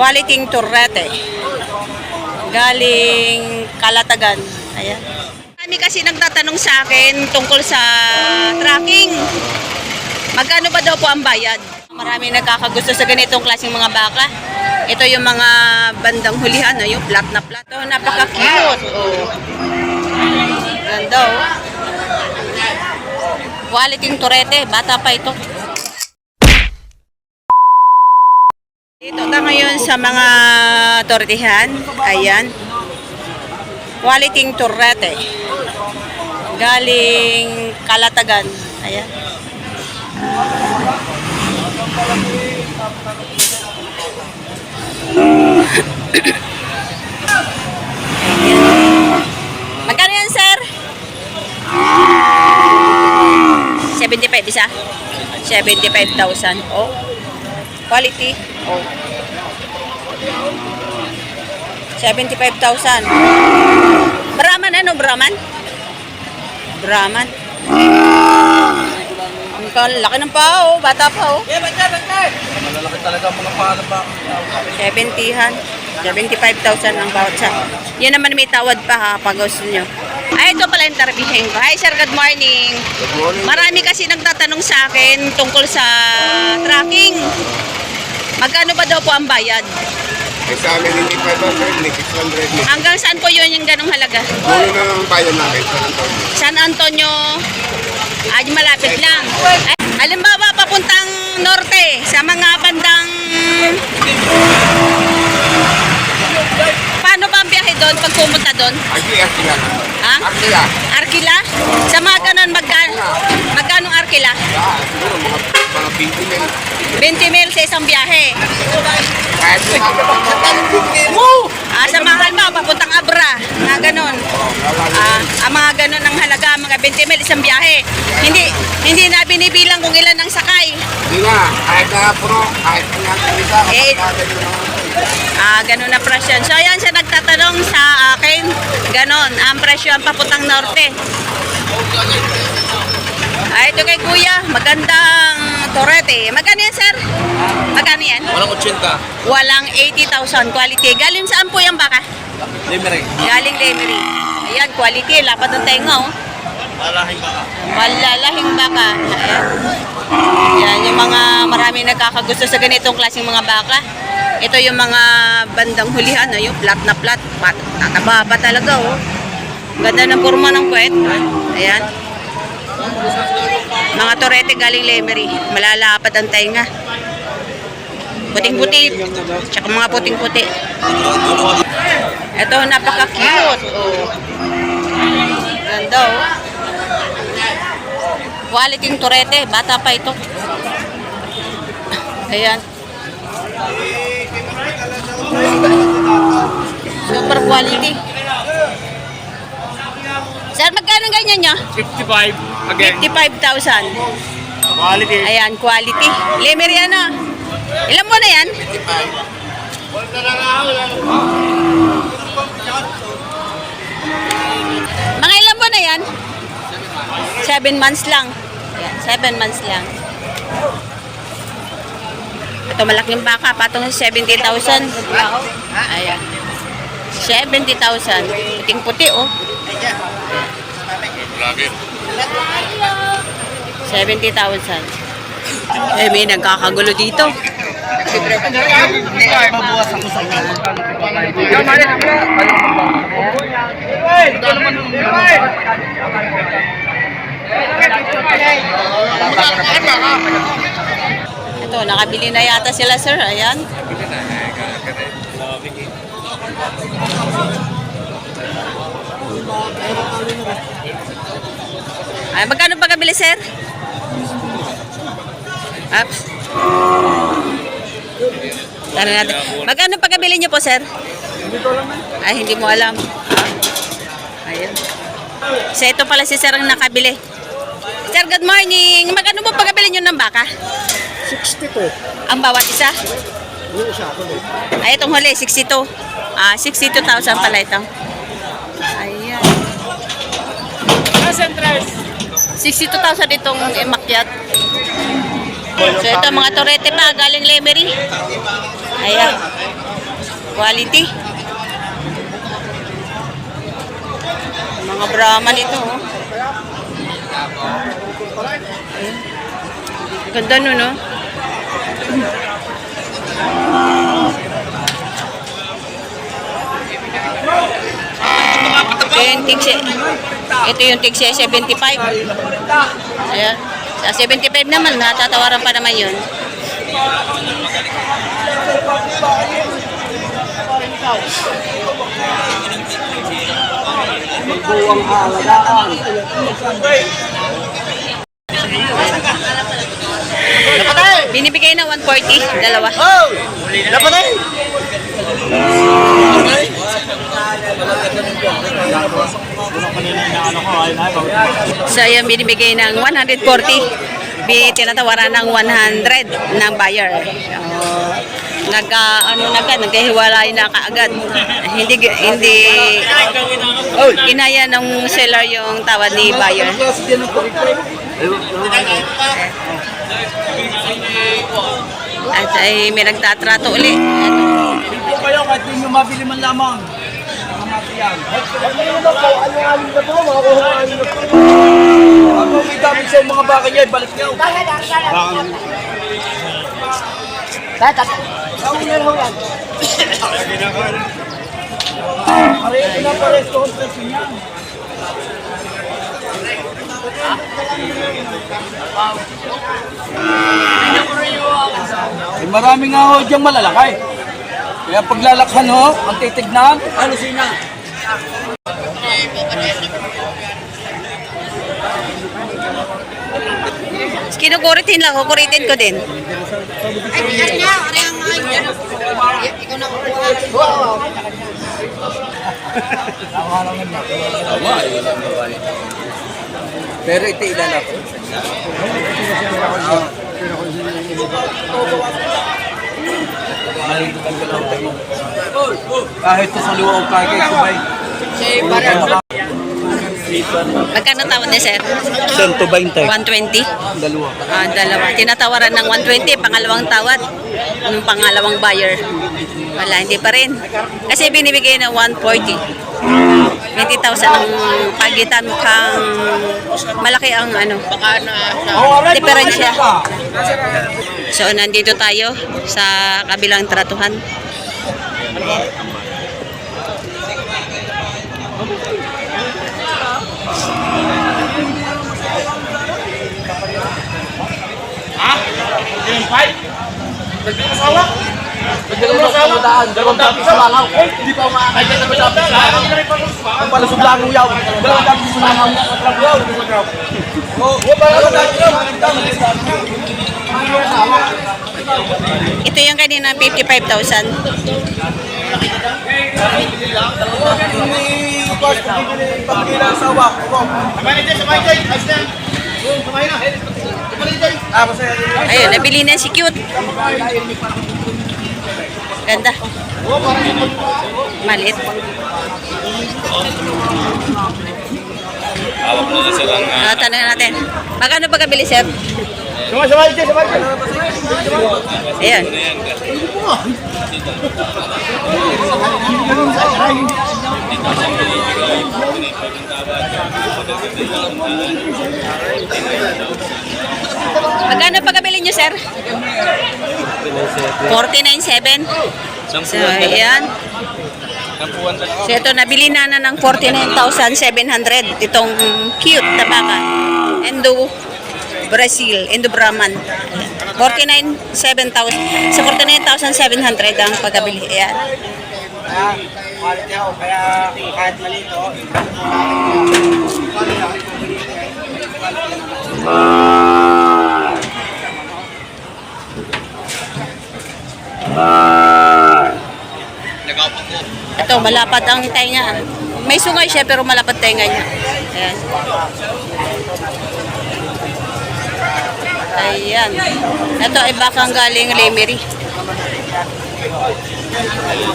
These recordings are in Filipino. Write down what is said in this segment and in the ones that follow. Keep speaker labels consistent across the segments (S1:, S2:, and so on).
S1: Quality turrete. Galing Kalatagan. Ayan. Kami kasi nagtatanong sa akin tungkol sa tracking. Magkano ba daw po ang bayad? Marami nagkakagusto sa ganitong klaseng mga baka. Ito yung mga bandang hulihan, no? yung flat na flat. Oh, napaka-cute. Oh. Ganda, oh. Quality turete. Bata pa ito. Dito na ngayon sa mga tortihan. Ayan. Quality turete. Galing Kalatagan. Ayan. Magkano yan, sir? 75 isa? 75,000. Oh. Quality. Oh. 75,000. Brahman ano, Brahman? Brahman. Ang laki ng pao, bata pa oh.
S2: Malalaki talaga ang mga pangalan ba?
S1: 70han. 75,000 ang bawat sa. Yan naman may tawad pa ha, pag gusto nyo. Ay, ito pala yung tarbihin ko. Hi sir, good morning.
S2: Good morning.
S1: Marami kasi nagtatanong sa akin tungkol sa tracking. Magkano ba daw po ang bayad?
S2: Eh, sa amin hindi 500 ni 600 ni.
S1: Hanggang saan po yun yung ganong halaga?
S2: Puno na lang bayan namin sa Antonio.
S1: San Antonio, ay malapit lang. Ay, halimbawa, papuntang norte, sa mga bandang... Paano ba ang biyahe doon pag pumunta doon?
S2: Arkia sila.
S1: Ha?
S2: Arkia.
S1: Arkila? Sa mga ganon, magkano, magkano ang Arkila?
S2: Ah, siguro mga mga 20 mil.
S1: 20 mil sa isang biyahe.
S2: Kahit mga
S1: Ah, sa mahal mo, papuntang Abra. Nga ganon. Ah, ang mga ganon ang halaga, mga 20 mil isang biyahe. Hindi hindi na binibilang kung ilan ang sakay.
S2: Hindi nga, kahit na puro, kahit na nga isa,
S1: Eh,
S2: kapag yung mga
S1: Ah, ganun na presyo. So, ayan siya nagtatanong sa akin. Ganon, ang presyo ang papuntang norte. Ay, ito kay kuya, magandang torete. Magkano yan, sir? Magkano yan?
S2: Walang 80.
S1: Walang 80,000 quality. Galing saan po yung baka?
S2: Limeray.
S1: Galing Lemery. Ayan, quality. Lapad ng tenga, oh.
S2: Malahing baka.
S1: Malalahing baka. Ayan. Yan, yung mga marami nagkakagusto sa ganitong klaseng mga baka. Ito yung mga bandang hulihan, no? yung flat na flat. Tataba pa talaga, oh. Ganda ng forma ng puwet. Ayan. Mga torete galing Lemery. Malalapad ang tainga. Puting-puti. Tsaka mga puting-puti. Ito, napaka-cute. Oh. Ganda, oh. Quality yung turete. Bata pa ito. Ayan. Super quality. Sir, magkano ganyan nyo?
S2: 55 again.
S1: 55,000.
S2: Quality.
S1: Ayan, quality. Lemery ano? Ilan mo na yan? Mga ilan mo na yan? Seven months lang. Ayan, seven months lang. Ito malaking baka, patong sa 70,000. Ayan. 70,000. Puting puti oh. 70,000. Eh, may nagkakagulo dito.
S2: Mabuwas ako sa inyo.
S1: Ito, nakabili na yata sila, sir. Ayan. Ay, magkano ba kabili, sir? Ups. Tara natin. Magkano pa kabili niyo po, sir? Ay, hindi mo alam. Ah. Ayun. So, ito pala si sir ang nakabili. Sir, good morning. Magkano po pagkabili niyo ng baka?
S2: 62.
S1: Ang bawat isa?
S2: Yung isa ako.
S1: Ay, itong huli, 62. Ah, 62,000 pala ito. Ayan. 62,000 itong makyat. So, ito mga torete pa, galing Lemery. Ayan. Quality. Mga Brahman ito, oh. Ayan. Ganda nun, no? Ito yung tigse. Ito yung tigse 75. Ayan. Sa 75 naman, natatawaran pa naman yun.
S3: Buwang halagaan.
S1: Binibigay na 140, dalawa.
S3: Oh! Dapat eh!
S1: So, yan binibigay ng 140. Bi tinatawaran ng 100 ng buyer. So, nag ano na ka, naghihiwalay na kaagad. Hindi hindi inaya ng seller yung tawad ni buyer. At ay may nagtatrato uli.
S3: Ito kayo kahit hindi nyo mabili man lamang. Ano may dami sa mga baka niya? Balik niyo. Ang meron mo yan. Pare, ito na pare. Ito ang presyo niya. Eh, marami nga ho diyang malalakay. Kaya paglalakhan ho, ang titignan, ano sina?
S1: Kinukuritin lang, kukuritin ko din.
S3: Pero ito ilalak. Kahit sa luwa o kahit Subay.
S1: Magkano tawad ni sir?
S3: 120.
S1: 120?
S3: Dalawa.
S1: Ah, dalawa. Tinatawaran ng 120, pangalawang tawad. Yung pangalawang buyer. Wala, hindi pa rin. Kasi binibigay ng 140. 20,000 ang pagitan mukhang malaki ang ano. Diferensya. So, nandito tayo sa kabilang tratuhan.
S3: Dalawang dapis sa langaw. Hindi pa umakakay ka sa dapis sa langaw. Ang palusog lang uyaw. Dalawang dapis sa langaw. Dapis
S1: Ito yung kanina 55,000. Ayun, nabili na si Cute. Ganda. Malit. Ah, tanong natin. Magkano ba kabili, sir? Ayan. Magkano pa kabili niyo, sir? 49.7. So, ayan. So, ito, nabili na na ng 49,700. Itong cute na baka. Endo Brazil, Endo Brahman. 49,700. Sa 49,700 ang pagkabili. Ayan.
S3: Quality ako, kaya kahit malito.
S1: Ito, malapad ang tenga. May sungay siya pero malapad tenga niya. Ayan. Ayan. Ito ay bakang galing Lemery.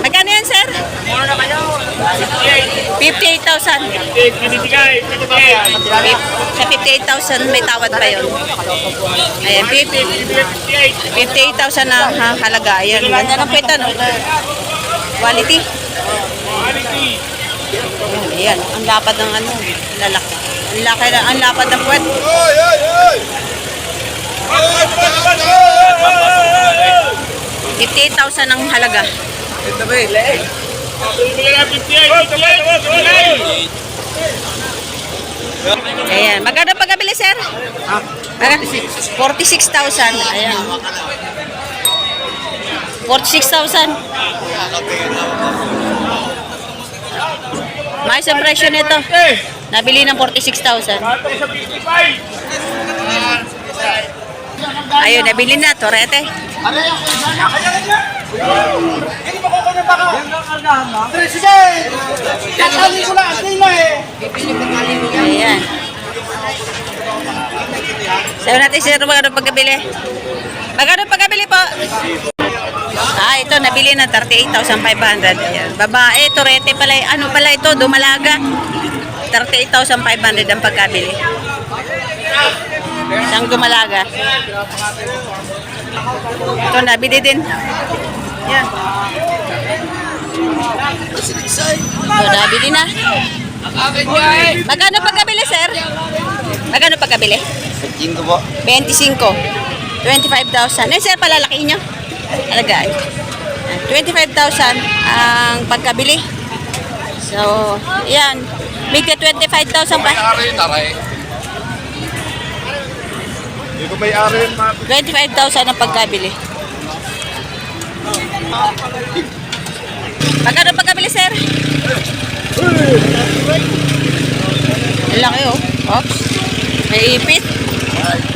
S1: Magkano yan, sir? 58,000. Sa 58,000 may tawad pa yun. Ayan, 58,000 na ha, halaga. Ayan, ganda ng peta, no? Quality. Ayan, ang lapad ng ano, lalaki. Ang laki na, ang lapad ng puwet.
S2: Oy, oy, oy!
S1: 58,000 ang halaga.
S3: Ito ba eh.
S1: Ayan, magkano pagkabili, sir? Magkano? 46,000. Ayan. 46,000. Mais ang presyo nito. Nabili ng 46,000. Ayun, nabili na. Torete. Ayan. Sabi natin sir, magkano pagkabili? Magkano pagkabili po? Ah, ito, nabili na 38,500. Ayan. Babae, torete pala. Ano pala ito? Dumalaga. 38,500 ang pagkabili. Isang dumalaga. Ito, nabili din. Yan. Ito, nabili na. Magkano pagkabili, sir? Magkano pagkabili?
S3: 15 po.
S1: 25. 25,000. Eh, sir, palalaki nyo. Alaga. 25,000 ang pagkabili. So, yan. Bigla 25,000 pa.
S2: Ari, taray. Hindi ko may ari yun, ma'am.
S1: 25,000 ang pagkabili. Magkano pagkabili, sir? Ang laki, oh. Oops. May ipit. Magkano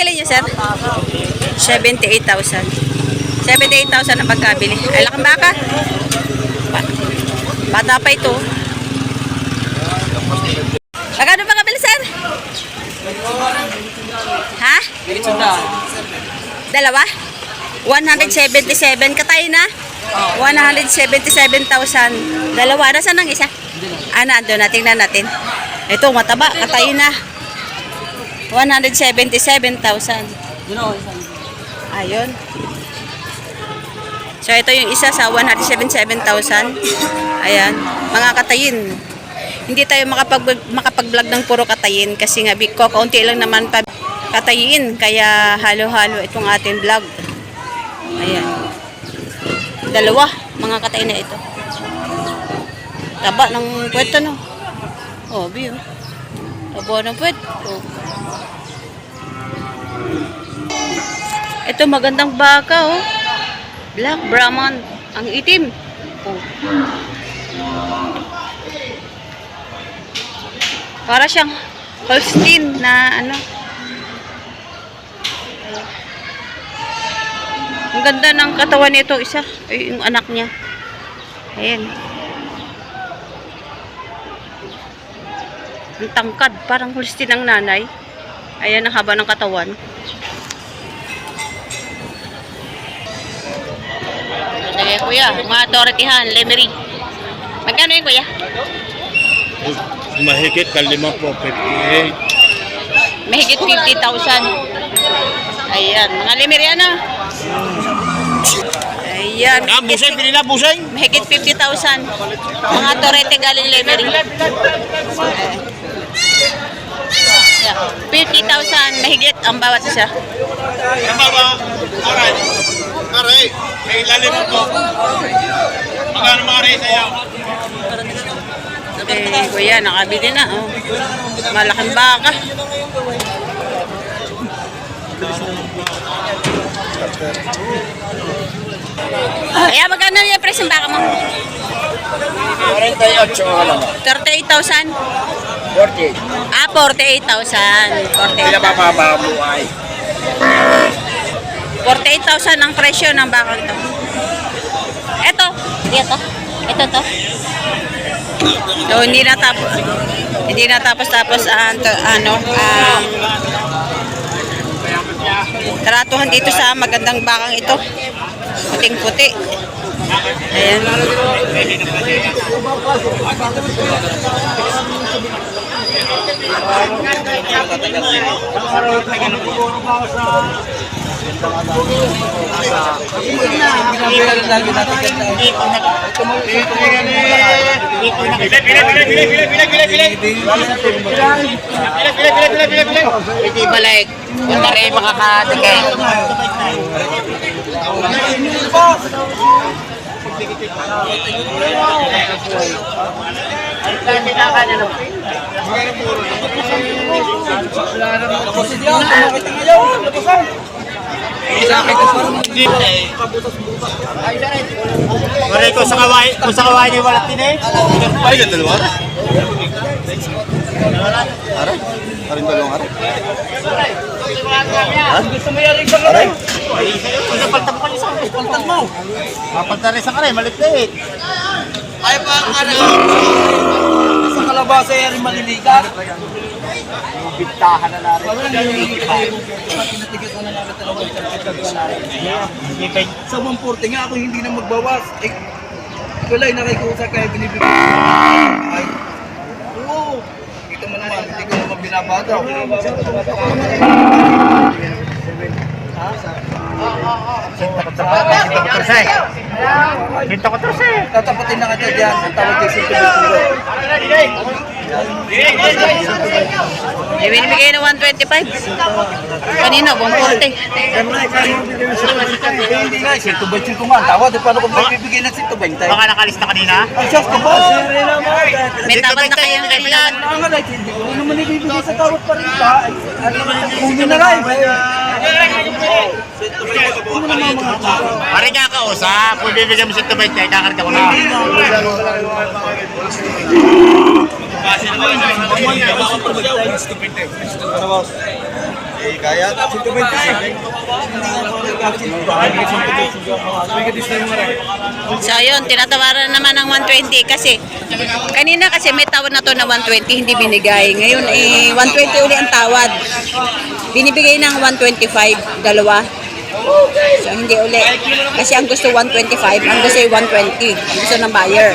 S1: pagkabili niyo, sir? 78,000. 78,000 ang pagkabili. Ay, laking baka. Ba- Bata pa ito. Magkano pagkabili, sir? Ha? Dalawa? 177. Katay na? 177,000. Dalawa. Nasaan ang isa? Ah, nandun na. Tingnan natin. Ito, mataba. Katay na. 177,000. Ayun. So, ito yung isa sa 177,000. Ayan. Mga katayin. Hindi tayo makapag, makapag-vlog ng puro katayin kasi nga big ko, kaunti lang naman pa katayin. Kaya halo-halo itong ating vlog. Ayan. Dalawa, mga katay na ito. Taba ng puwet, no? Oh, biyo. Taba ng puwet. Oh. Ito magandang baka, oh. Black Brahman. Ang itim. Oh. Para siyang Holstein na ano. Ang ganda ng katawan nito isa. Ay, yung anak niya. Ayan. Ang tangkad. Parang Holstein ang nanay. Ayan ang haba ng katawan. Sige kuya, mga toretihan, lemery. Magkano yun kuya?
S2: Mahigit kalima po, 58.
S1: Mahigit 50,000. Ayan, mga lemery ano? Ayan.
S2: Ah, busay, pinila, busay.
S1: Mahigit 50,000. Mga torete galing lemery. Ayan. Yeah. 50,000 mahigit ang bawat isa.
S2: Tama ba? Aray. Aray. May ilalim po. Magkano mga aray sa'yo?
S1: Eh, kuya, nakabili na. Oh. Malaking baka. Kaya magkano yung presyo baka mo?
S3: 48 ang lang.
S1: 38,000?
S3: 48.
S1: Ah, 48,000. 48,000.
S3: mababa mo ay.
S1: 48,000 ang presyo ng bakang ito. Ito. Ito. Ito to. So, hindi na tapos. Hindi na tapos-tapos ang to- ano, ang tratuhan dito sa magandang bakang ito. Puting-puti. Ayan.
S3: Ganda.
S4: Hindi balik. Kung na rin makakatigay.
S3: Tapos yan, kumakit na ngayon. Labasan.
S2: Pare ko sa kaway, kung sa kaway ni walat din eh. Ay, ganda dalawa. Ara? Arin dalawang ara?
S3: Gusto mo yan isang aray.
S2: Palta mo kayo sa akin.
S3: Paltan mo.
S2: Papalta rin sa kare, malit-lit.
S3: Ay pa ang aray. Sa kalabasa yan rin malilikat.
S2: Bintahan na natin.
S3: Wala na yung Pinatigasan na natin talaga yung. Sa 140 nga ako hindi na magbawas. Eh, wala yung nakikusa kaya binibigyan. Ay, oo. Ito mo naman, hindi ko naman binabata.
S2: Binta ko terus eh.
S3: Tatapatin na kita dyan. Ang tawag kay Sinto Bituro.
S1: May binibigay na 125. Kanina, 140.
S3: Eh, Hindi nga, Sinto Bituro nga. Ang tawag, eh, paano kung bibigyan ng Sinto Bituro?
S2: Baka nakalis na kanina.
S3: Ang Diyos ko ba?
S1: May tawad na kayo kanina.
S3: Ang alay, hindi ko naman ibibigay sa tawad pa rin ka. Ay, kunin na lang.
S2: Pare ka kausap. Kung bibigyan mo sa tubay tayo, kakarga ko na.
S1: So ayun, tinatawaran naman ng 120 kasi kanina kasi may tawad na to na 120 hindi binigay. Ngayon eh 120 uli ang tawad. Binibigay ng 125 dalawa. So hindi uli. Kasi ang gusto 125, ang gusto ay 120. Ang gusto ng buyer.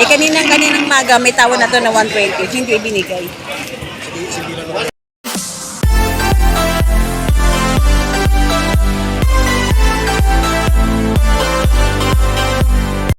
S1: Eh kaninang kaninang maga may tawad na to na 120, hindi binigay.